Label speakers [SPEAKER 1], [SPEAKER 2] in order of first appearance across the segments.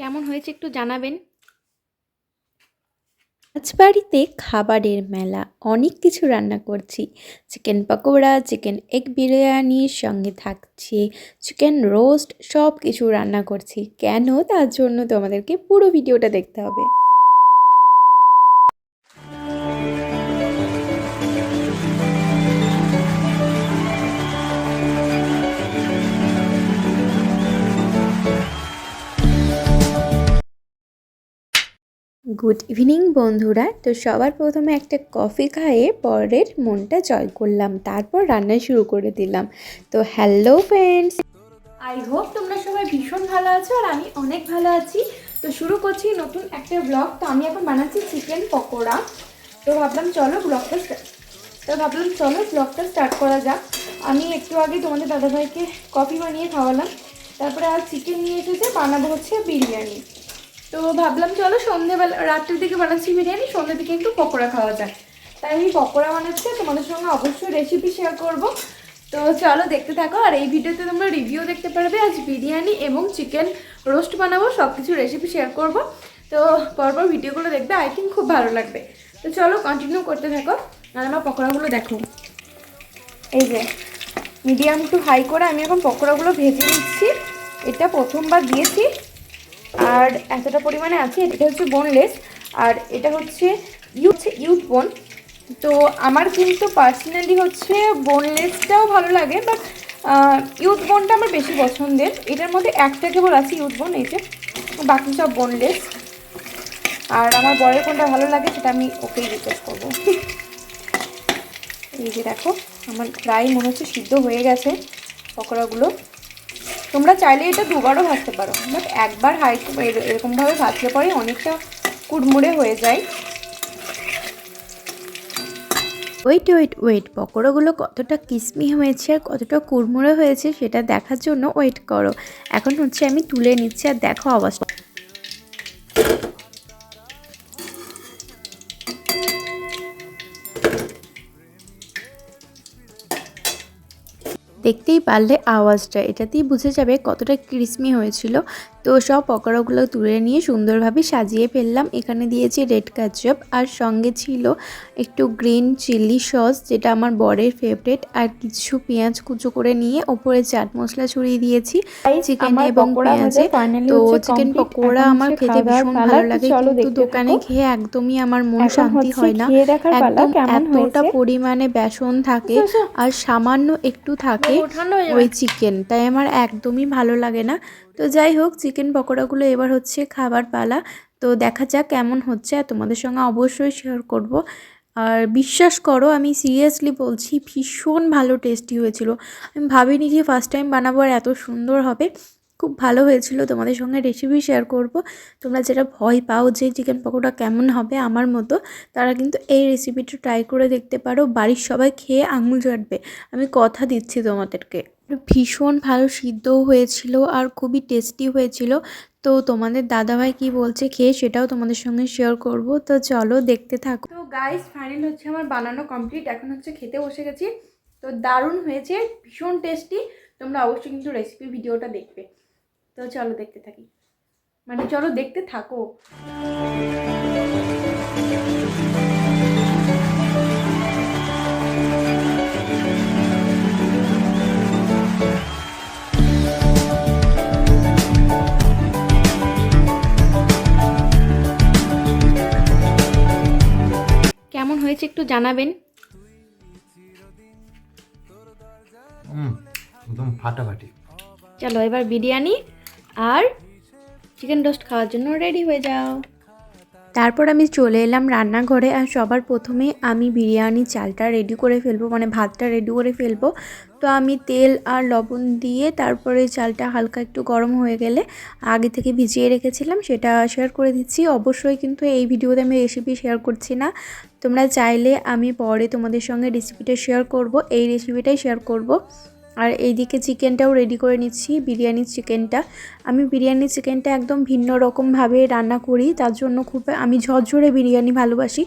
[SPEAKER 1] কেমন হয়েছে একটু জানাবেন?
[SPEAKER 2] আজ বাড়িতে খাবারের মেলা, অনেক কিছু রান্না করছি। চিকেন পকোড়া, চিকেন এগ বিরিয়ানির সঙ্গে থাকছে চিকেন রোস্ট সব কিছু রান্না করছি। কেন? তার জন্য তোমাদেরকে পুরো ভিডিওটা দেখতে হবে। গুড ইভিনিং বন্ধুরা। তো সবার প্রথমে একটা কফি খাইয়ে পরের মনটা জয় করলাম, তারপর রান্না শুরু করে দিলাম। তো হ্যালো ফ্রেন্ডস।
[SPEAKER 1] আই হোপ তোমরা সবাই ভীষণ ভালো আছো আর আমি অনেক ভালো আছি। তো শুরু করছি নতুন একটা ব্লগ। তো আমি এখন বানাচ্ছি চিকেন পকোড়া। তো ভাবলাম চলো ব্লগটা তো ভাবলাম চলো ব্লগটা স্টার্ট করা যাক। আমি একটু আগে তোমাদের দাদাভাইকে কফি বানিয়ে খাওয়ালাম। তারপরে আর চিকেন নিয়ে এসেছে, বানাবো হচ্ছে বিরিয়ানি। তো ভাবলাম চলো সন্ধেবেলা, রাত্রের দিকে বানাচ্ছি বিরিয়ানি, সন্ধ্যের দিকে একটু পকোড়া খাওয়া যায় তাই আমি পকোড়া বানাচ্ছি তোমাদের সঙ্গে অবশ্যই রেসিপি শেয়ার করব। তো চলো দেখতে থাকো, আর এই ভিডিওতে তোমরা রিভিউ দেখতে পারবে, আজ বিরিয়ানি এবং চিকেন রোস্ট বানাবো সব কিছু রেসিপি শেয়ার করব। তো পরপর ভিডিওগুলো দেখবে আই থিঙ্ক খুব ভালো লাগবে। তো চলো কন্টিনিউ করতে থাকো আর আমার পকোড়াগুলো দেখো। এই যে মিডিয়াম টু হাই করে আমি এখন পকোড়াগুলো ভেজে নিচ্ছি। এটা প্রথমবার দিয়েছি। আর এতটা পরিমাণে আছে এটা হচ্ছে বোনলেস আর এটা হচ্ছে ইউথ ইউথ বোন তো আমার কিন্তু পার্সোনালি হচ্ছে বোনলেসটাও ভালো লাগে বাট ইউথ বোনটা আমার বেশি পছন্দের। এটার মধ্যে একটা কেবল আছে ইউথ বোন এই যে, বাকি সব বোনলেস আর আমার বরের কোনটা ভালো লাগে সেটা আমি ওকেই রিকোয়েস্ট করব। এই যে দেখো, আমার প্রায় মনে হচ্ছে সিদ্ধ হয়ে গেছে পকোড়াগুলো। তোমরা চাইলে এটা দুবারও ভাজতে পারো। বাট একবার হাই এরকমভাবে ভাজলে পরে অনেকটা কুড়মুড়ে হয়ে যায়।
[SPEAKER 2] ওয়েট ওয়েট ওয়েট পকোড়াগুলো কতটা কিসমি হয়েছে আর কতটা কুড়মুড়ে হয়েছে সেটা দেখার জন্য ওয়েট করো। এখন হচ্ছে আমি তুলে নিচ্ছি আর দেখো অবস্থা। দেখতেই পারলে আওয়াজটা। এটাতেই বুঝে যাবে কতটা ক্রিসমি হয়েছিল। তো সব পকোড়াগুলো তুলে নিয়ে সুন্দরভাবে সাজিয়ে ফেললাম। এখানে দিয়েছি রেড কাচপ আর সঙ্গে ছিল একটু গ্রিন চিলি সস যেটা আমার বরের ফেভারেট আর কিছু পেঁয়াজ কুচো করে নিয়ে ওপরে চাট মশলা ছড়িয়ে দিয়েছি চিকেন এবং পেঁয়াজে তো চিকেন পকোড়া আমার খেতে ভীষণ ভালো লাগে। কিন্তু দোকানে খেয়ে একদমই আমার মন শান্তি হয় না। একদম এতটা পরিমাণে বেসন থাকে আর সামান্য একটু থাকে ওই চিকেন তাই আমার একদমই ভালো লাগে না। তো যাই হোক, চিকেন পকোড়াগুলো এবার হচ্ছে খাবার পালা। তো দেখা যাক কেমন হচ্ছে, আর তোমাদের সঙ্গে অবশ্যই শেয়ার করব। আর বিশ্বাস করো, আমি সিরিয়াসলি বলছি, ভীষণ ভালো টেস্টি হয়েছিল। আমি ভাবিনি যে ফার্স্ট টাইম বানাবো আর এত সুন্দর হবে। খুব ভালো হয়েছিল, তোমাদের সঙ্গে রেসিপি শেয়ার করব। তোমরা যেটা ভয় পাও যে চিকেন পকোড়া কেমন হবে আমার মতো, তারা কিন্তু এই রেসিপিটা ট্রাই করে দেখতে পারো। বাড়ির সবাই খেয়ে আঙুল চাটবে আমি কথা দিচ্ছি তোমাদেরকে। ভীষণ ভালো সিদ্ধও হয়েছিল আর খুবই টেস্টি হয়েছিল। তো তোমাদের দাদাভাই কি বলছে খেয়ে সেটাও তোমাদের সঙ্গে শেয়ার করব। তো চলো দেখতে থাকো।
[SPEAKER 1] তো গাইস ফাইনাল হচ্ছে আমার বানানো কমপ্লিট এখন হচ্ছে খেতে বসে গেছি। তো দারুণ হয়েছে, ভীষণ টেস্টি তোমরা অবশ্যই কিন্তু রেসিপি ভিডিওটা দেখবে। তো চলো দেখতে থাকি। মানে চলো দেখতে থাকো। একটু জানাবেন।
[SPEAKER 3] একদম ফাটাফাটি।
[SPEAKER 1] চলো এবার বিরিয়ানি আর চিকেন রোস্ট খাওয়ার জন্য রেডি হয়ে যাও।
[SPEAKER 2] তারপর আমি চলে এলাম রান্নাঘরে আর সবার প্রথমে আমি বিরিয়ানি, চালটা রেডি করে ফেলব মানে ভাতটা রেডি করে ফেলব। তো আমি তেল আর লবণ দিয়ে তারপরে চালটা হালকা একটু গরম হয়ে গেলে আগে থেকে ভিজিয়ে রেখেছিলাম, সেটা শেয়ার করে দিচ্ছি। অবশ্যই কিন্তু এই ভিডিওতে আমি রেসিপি শেয়ার করছি না। তোমরা চাইলে আমি পরে তোমাদের সঙ্গে রেসিপিটা শেয়ার করব, এই রেসিপিটাই শেয়ার করব। আর এইদিকে চিকেনটাও রেডি করে নিচ্ছি বিরিয়ানির চিকেনটা। আমি বিরিয়ানি চিকেনটা একদম ভিন্ন রকমভাবে রান্না করি, তার জন্য খুব আমি ঝরঝরে বিরিয়ানি ভালোবাসি।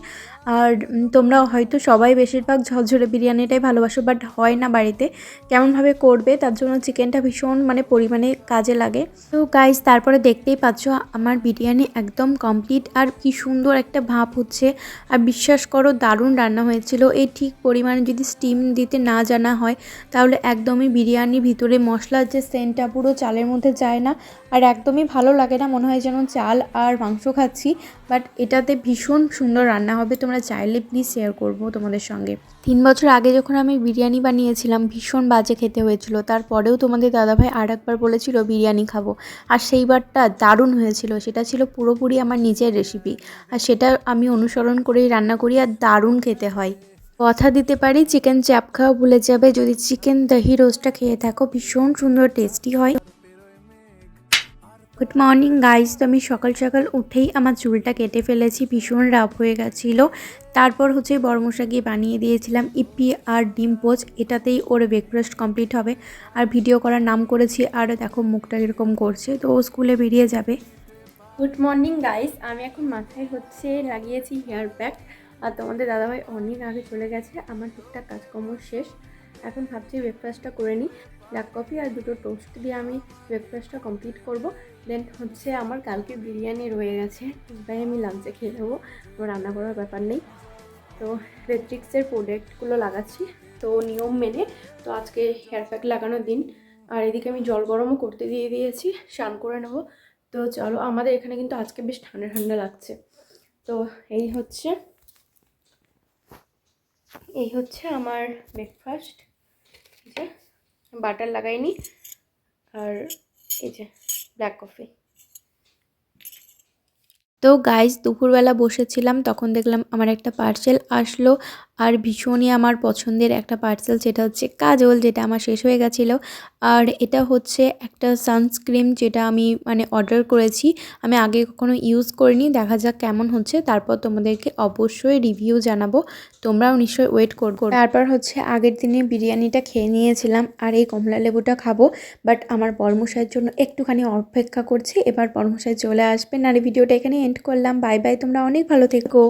[SPEAKER 2] আর তোমরা হয়তো সবাই বেশিরভাগ ঝরঝরে বিরিয়ানিটাই ভালোবাসো বাট হয় না বাড়িতে। কেমনভাবে করবে, তার জন্য চিকেনটা ভীষণ মানে পরিমাণে কাজে লাগে। তো গাইজ তারপরে দেখতেই পাচ্ছ আমার বিরিয়ানি একদম কমপ্লিট আর কি সুন্দর একটা ভাপ হচ্ছে। আর বিশ্বাস করো, দারুণ রান্না হয়েছিল। এই ঠিক পরিমাণে যদি স্টিম দিতে না জানা হয়, তাহলে একদমই বিরিয়ানির ভিতরে মশলার যে সেন্টটা পুরো চালের মধ্যে যায় না। আর একদমই ভালো লাগে না, মনে হয় যেন চাল আর মাংস খাচ্ছি বাট এটাতে ভীষণ সুন্দর রান্না হবে। তোমরা চাইলে প্লিজ শেয়ার করব তোমাদের সঙ্গে। তিন বছর আগে যখন আমি বিরিয়ানি বানিয়েছিলাম, ভীষণ বাজে খেতে হয়েছিল। তারপরেও তোমাদের দাদাভাই আর একবার বলেছিল, বিরিয়ানি খাব। আর সেইবারটা দারুণ হয়েছিল। সেটা ছিল পুরোপুরি আমার নিজের রেসিপি আর সেটা আমি অনুসরণ করেই রান্না করি আর দারুণ খেতে হয়। কথা দিতে পারি চিকেন চাপ খাওয়া ভুলে যাবে। যদি চিকেন দহি রোস্টটা খেয়ে থাকো, ভীষণ সুন্দর টেস্টি হয়। গুড মর্নিং গাইজ তো আমি সকাল সকাল উঠেই আমার চুলটা কেটে ফেলেছি, ভীষণ রাফ হয়ে গেছিল। তারপর হচ্ছে বরমশা গিয়ে বানিয়ে দিয়েছিলাম ইপি আর ডিম পোচ। এটাতেই ওর ব্রেকফাস্ট কমপ্লিট হবে। আর ভিডিও করার নাম করেছি, আর দেখো মুখটা এরকম করছে। তো ও স্কুলে বেরিয়ে যাবে।
[SPEAKER 1] গুড মর্নিং গাইস আমি এখন মাথায় হচ্ছে লাগিয়েছি হেয়ার প্যাক আর তোমাদের দাদাভাই অনেক আগে চলে গেছে। আমার টুকটাক কাজকর্ম শেষ। এখন ভাবছি ব্রেকফাস্টটা করে নিই। ব্ল্যাক কফি আর দুটো টোস্ট দিয়ে আমি ব্রেকফাস্টটা কমপ্লিট করব। দেন হচ্ছে আমার কালকে বিরিয়ানি রয়ে গেছে। তাই আমি লাঞ্চে খেয়ে নেব। আমার রান্না করার ব্যাপার নেই। তো ভেট্রিক্সের প্রোডাক্টগুলো লাগাচ্ছি। তো নিয়ম মেনে তো আজকে হেয়ার প্যাক লাগানোর দিন। আর এদিকে আমি জল গরমও করতে দিয়ে দিয়েছি। স্নান করে নেব। তো চলো, আমাদের এখানে কিন্তু আজকে বেশ ঠান্ডা ঠান্ডা লাগছে। তো এই হচ্ছে এই হচ্ছে আমার ব্রেকফাস্ট যে বাটার লাগাইনি। আর এই যে ব্ল্যাক কফি
[SPEAKER 2] তো গাইজ দুপুরবেলা বসেছিলাম, তখন দেখলাম আমার একটা পার্সেল আসলো আর ভীষণই আমার পছন্দের একটা পার্সেল যেটা হচ্ছে কাজল, যেটা আমার শেষ হয়ে গেছিল। আর এটা হচ্ছে একটা সানস্ক্রিন যেটা আমি মানে অর্ডার করেছি, আমি আগে কখনো ইউজ করিনি, দেখা যাক কেমন হচ্ছে, তারপর তোমাদেরকে অবশ্যই রিভিউ জানাব, তোমরাও নিশ্চয়ই ওয়েট করব তারপর হচ্ছে আগের দিনে বিরিয়ানিটা খেয়ে নিয়েছিলাম, আর এই কমলা লেবুটা খাব বাট আমার বর্মশাইয়ের জন্য একটুখানি অপেক্ষা করছি, এবার বর্মশাই চলে আসবেন আর ভিডিওটা এখানে এন্ড করলাম। বাই বাই তোমরা অনেক ভালো থেকো।